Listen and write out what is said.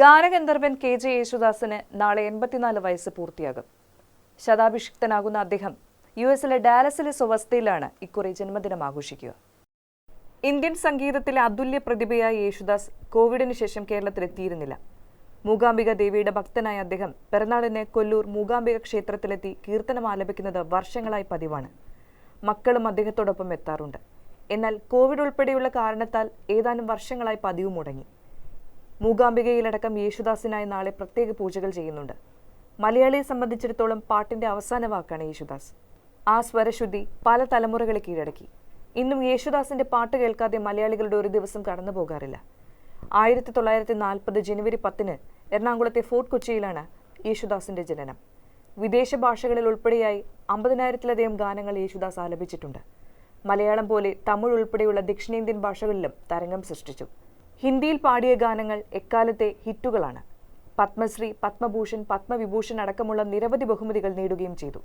ഗാനഗന്ധർവൻ K J യേശുദാസിന് നാളെ എൺപത്തിനാല് വയസ്സ് പൂർത്തിയാകും. ശതാഭിഷിക്തനാകുന്ന അദ്ദേഹം യു എസിലെ ഡാലസിലെ സ്വവസ്ഥയിലാണ് ഇക്കുറി ജന്മദിനം ആഘോഷിക്കുക. ഇന്ത്യൻ സംഗീതത്തിലെ അതുല്യ പ്രതിഭയായ യേശുദാസ് കോവിഡിന് ശേഷം കേരളത്തിലെത്തിയിരുന്നില്ല. മൂകാംബിക ദേവിയുടെ ഭക്തനായ അദ്ദേഹം പിറന്നാളിന് കൊല്ലൂർ മൂകാംബിക ക്ഷേത്രത്തിലെത്തി കീർത്തനം ആലപിക്കുന്നത് വർഷങ്ങളായി പതിവാണ്. മക്കളും അദ്ദേഹത്തോടൊപ്പം എത്താറുണ്ട്. എന്നാൽ കോവിഡ് ഉൾപ്പെടെയുള്ള കാരണത്താൽ ഏതാനും വർഷങ്ങളായി പതിവ് മുടങ്ങി. മൂകാംബികയിലടക്കം യേശുദാസിനായി നാളെ പ്രത്യേക പൂജകൾ ചെയ്യുന്നുണ്ട്. മലയാളിയെ സംബന്ധിച്ചിടത്തോളം പാട്ടിന്റെ അവസാന വാക്കാണ് യേശുദാസ്. ആ സ്വരശുദ്ധി പല തലമുറകളെ കീഴടക്കി. ഇന്നും യേശുദാസിന്റെ പാട്ട് കേൾക്കാതെ മലയാളികളുടെ ഒരു ദിവസം കടന്നു പോകാറില്ല. ആയിരത്തി തൊള്ളായിരത്തി നാൽപ്പത് ജനുവരി പത്തിന് എറണാകുളത്തെ ഫോർട്ട് കൊച്ചിയിലാണ് യേശുദാസിന്റെ ജനനം. വിദേശ ഭാഷകളിൽ ഉൾപ്പെടെയായി അമ്പതിനായിരത്തിലധികം ഗാനങ്ങൾ യേശുദാസ് ആലപിച്ചിട്ടുണ്ട്. മലയാളം പോലെ തമിഴ് ഉൾപ്പെടെയുള്ള ദക്ഷിണേന്ത്യൻ ഭാഷകളിലും തരംഗം സൃഷ്ടിച്ചു. ഹിന്ദിയിൽ പാടിയ ഗാനങ്ങൾ എക്കാലത്തെ ഹിറ്റുകളാണ്. പത്മശ്രീ പത്മഭൂഷൺ പത്മവിഭൂഷൺ അടക്കമുള്ള നിരവധി ബഹുമതികൾ നേടുകയും ചെയ്തു.